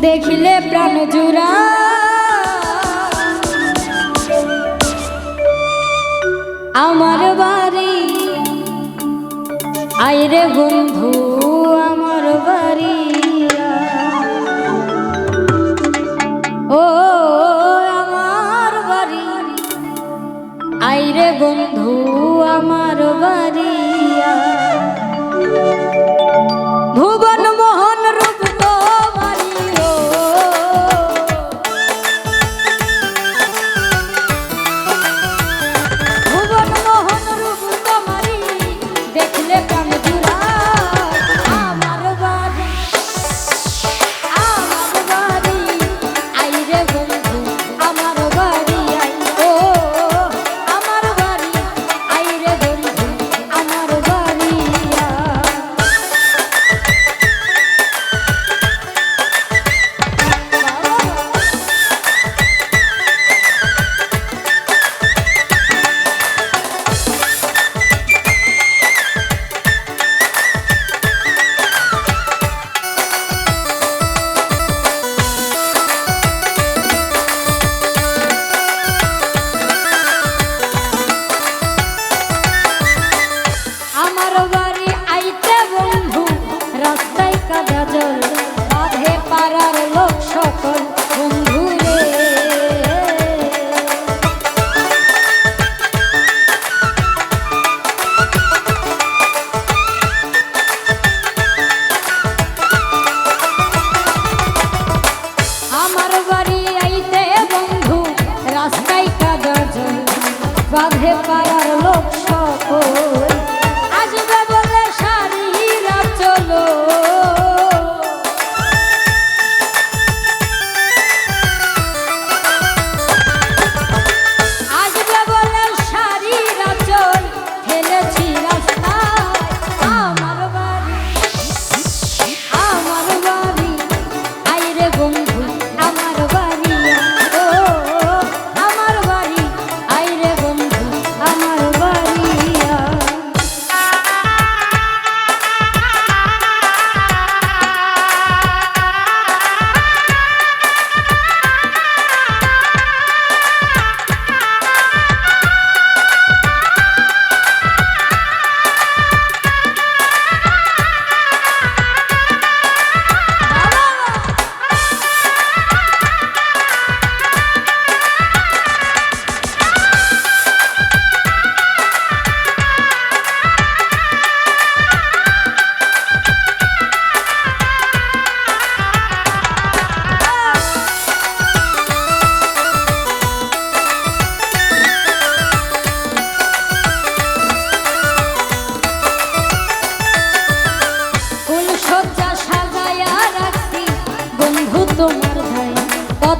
দেখিলে প্রাণ জুড়া। আমার বাড়ি আইরে বন্ধু, আমার বাড়ি। ও, আমার বাড়ি আইরে বন্ধু, আমার বাড়িয়া পাড়ার লোক সকল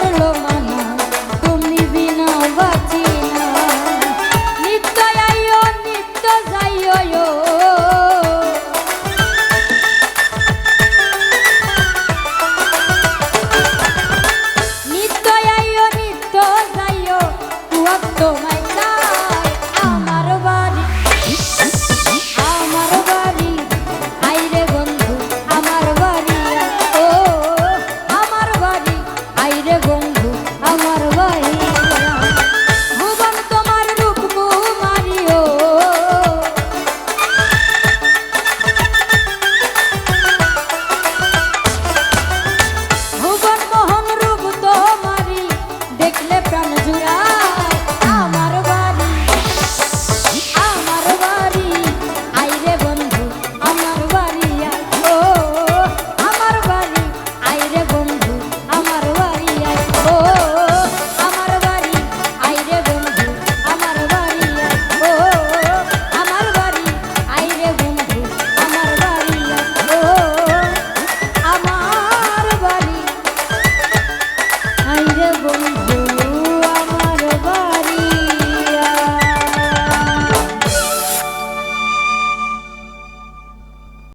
por lo